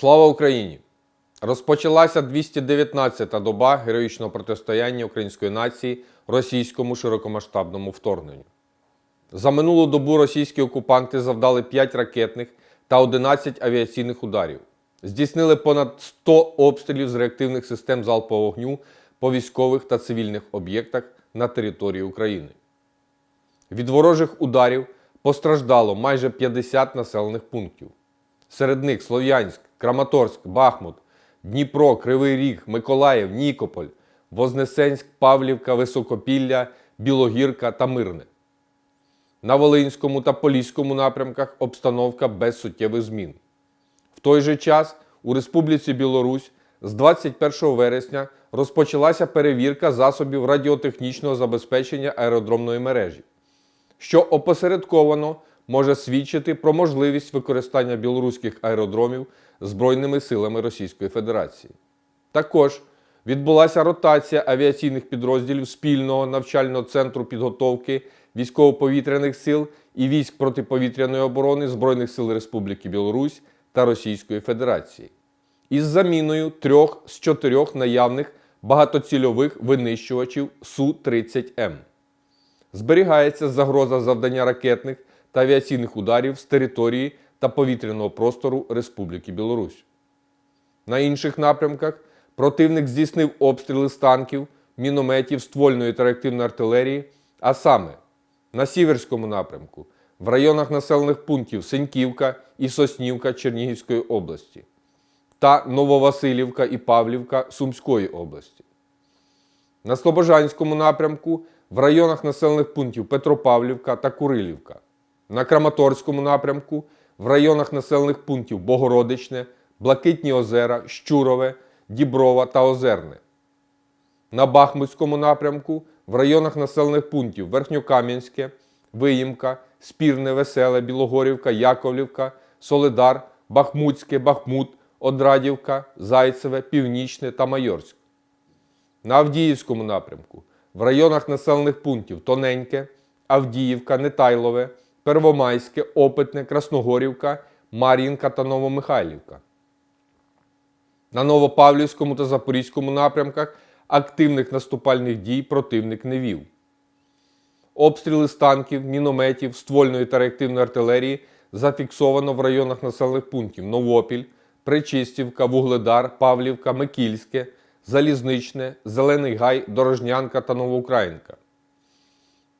Слава Україні! Розпочалася 219-та доба героїчного протистояння української нації російському широкомасштабному вторгненню. За минулу добу російські окупанти завдали 5 ракетних та 11 авіаційних ударів, здійснили понад 100 обстрілів з реактивних систем залпового вогню по військових та цивільних об'єктах на території України. Від ворожих ударів постраждало майже 50 населених пунктів. Серед них Слов'янськ, Краматорськ, Бахмут, Дніпро, Кривий Ріг, Миколаїв, Нікополь, Вознесенськ, Павлівка, Високопілля, Білогірка та Мирне. На Волинському та Поліському напрямках обстановка без суттєвих змін. В той же час у Республіці Білорусь з 21 вересня розпочалася перевірка засобів радіотехнічного забезпечення аеродромної мережі, що опосередковано може свідчити про можливість використання білоруських аеродромів Збройними силами Російської Федерації. Також відбулася ротація авіаційних підрозділів спільного навчального центру підготовки військово-повітряних сил і військ протиповітряної оборони Збройних сил Республіки Білорусь та Російської Федерації із заміною трьох з чотирьох наявних багатоцільових винищувачів Су-30М. Зберігається загроза завдання ракетних та авіаційних ударів з території та повітряного простору Республіки Білорусь. На інших напрямках противник здійснив обстріли з танків, мінометів, ствольної та реактивної артилерії, а саме на Сіверському напрямку, в районах населених пунктів Сеньківка і Соснівка Чернігівської області та Нововасилівка і Павлівка Сумської області. На Слобожанському напрямку в районах населених пунктів Петропавлівка та Курилівка. На Краматорському напрямку в районах населених пунктів Богородичне, Блакитні озера, Щурове, Діброва та Озерне. На Бахмутському напрямку в районах населених пунктів Верхньокам'янське, Виїмка, Спірне, Веселе, Білогорівка, Яковлівка, Солидар, Бахмутське, Бахмут, Одрадівка, Зайцеве, Північне та Майорськ. На Авдіївському напрямку в районах населених пунктів Тоненьке, Авдіївка, Нетайлове, Первомайське, Опитне, Красногорівка, Мар'їнка та Новомихайлівка. На Новопавлівському та Запорізькому напрямках активних наступальних дій противник не вів. Обстріли з танків, мінометів, ствольної та реактивної артилерії зафіксовано в районах населених пунктів Новопіль, Причистівка, Вугледар, Павлівка, Микільське, Залізничне, Зелений Гай, Дорожнянка та Новоукраїнка.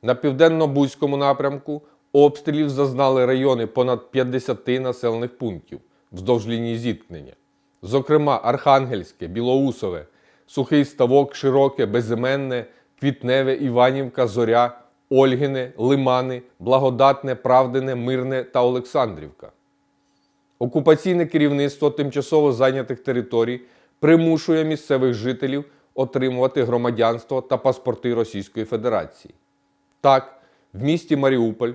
На південно-бузькому напрямку обстрілів зазнали райони понад 50 населених пунктів вздовж лінії зіткнення. Зокрема, Архангельське, Білоусове, Сухий Ставок, Широке, Безіменне, Квітневе, Іванівка, Зоря, Ольгине, Лимани, Благодатне, Правдине, Мирне та Олександрівка. Окупаційне керівництво тимчасово зайнятих територій примушує місцевих жителів отримувати громадянство та паспорти Російської Федерації. Так, в місті Маріуполь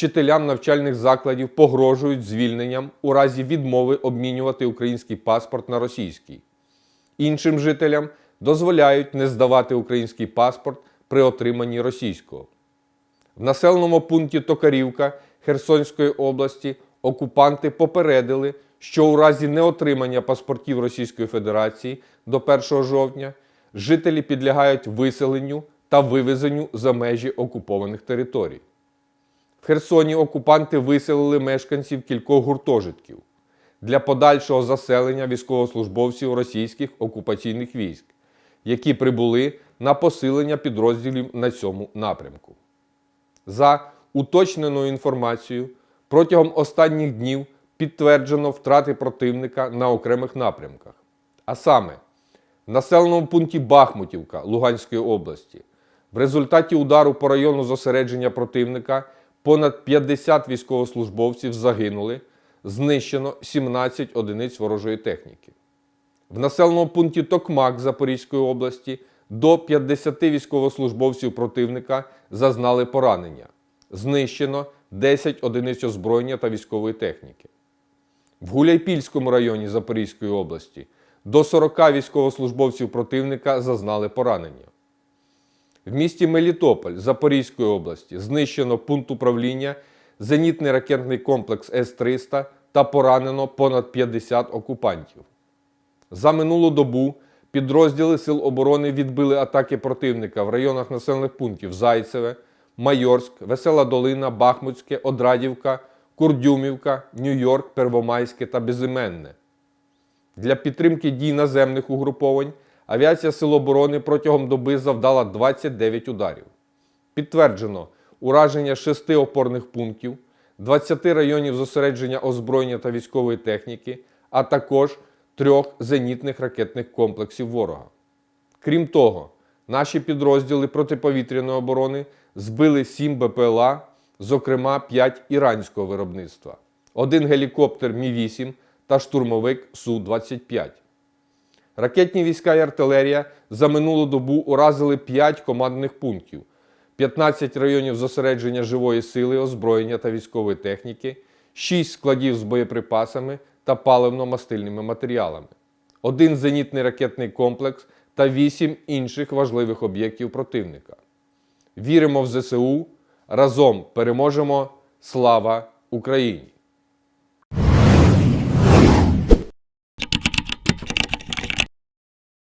вчителям навчальних закладів погрожують звільненням у разі відмови обмінювати український паспорт на російський. Іншим жителям дозволяють не здавати український паспорт при отриманні російського. В населеному пункті Токарівка Херсонської області окупанти попередили, що у разі неотримання паспортів Російської Федерації до 1 жовтня жителі підлягають виселенню та вивезенню за межі окупованих територій. В Херсоні окупанти виселили мешканців кількох гуртожитків для подальшого заселення військовослужбовців російських окупаційних військ, які прибули на посилення підрозділів на цьому напрямку. За уточненою інформацією, протягом останніх днів підтверджено втрати противника на окремих напрямках. А саме, в населеному пункті Бахмутівка Луганської області в результаті удару по району зосередження противника понад 50 військовослужбовців загинули, знищено 17 одиниць ворожої техніки. В населеному пункті Токмак Запорізької області до 50 військовослужбовців противника зазнали поранення. Знищено 10 одиниць озброєння та військової техніки. В Гуляйпільському районі Запорізької області до 40 військовослужбовців противника зазнали поранення. В місті Мелітополь Запорізької області знищено пункт управління, зенітний ракетний комплекс С-300 та поранено понад 50 окупантів. За минулу добу підрозділи Сил оборони відбили атаки противника в районах населених пунктів Зайцеве, Майорськ, Весела Долина, Бахмутське, Одрадівка, Курдюмівка, Нью-Йорк, Первомайське та Безіменне. Для підтримки дій наземних угруповань авіація Сил оборони протягом доби завдала 29 ударів. Підтверджено ураження шести опорних пунктів, 20 районів зосередження озброєння та військової техніки, а також трьох зенітних ракетних комплексів ворога. Крім того, наші підрозділи протиповітряної оборони збили 7 БПЛА, зокрема 5 іранського виробництва, один гелікоптер Мі-8 та штурмовик Су-25. Ракетні війська і артилерія за минулу добу уразили 5 командних пунктів, 15 районів зосередження живої сили, озброєння та військової техніки, 6 складів з боєприпасами та паливно-мастильними матеріалами, один зенітний ракетний комплекс та 8 інших важливих об'єктів противника. Віримо в ЗСУ. Разом переможемо. Слава Україні!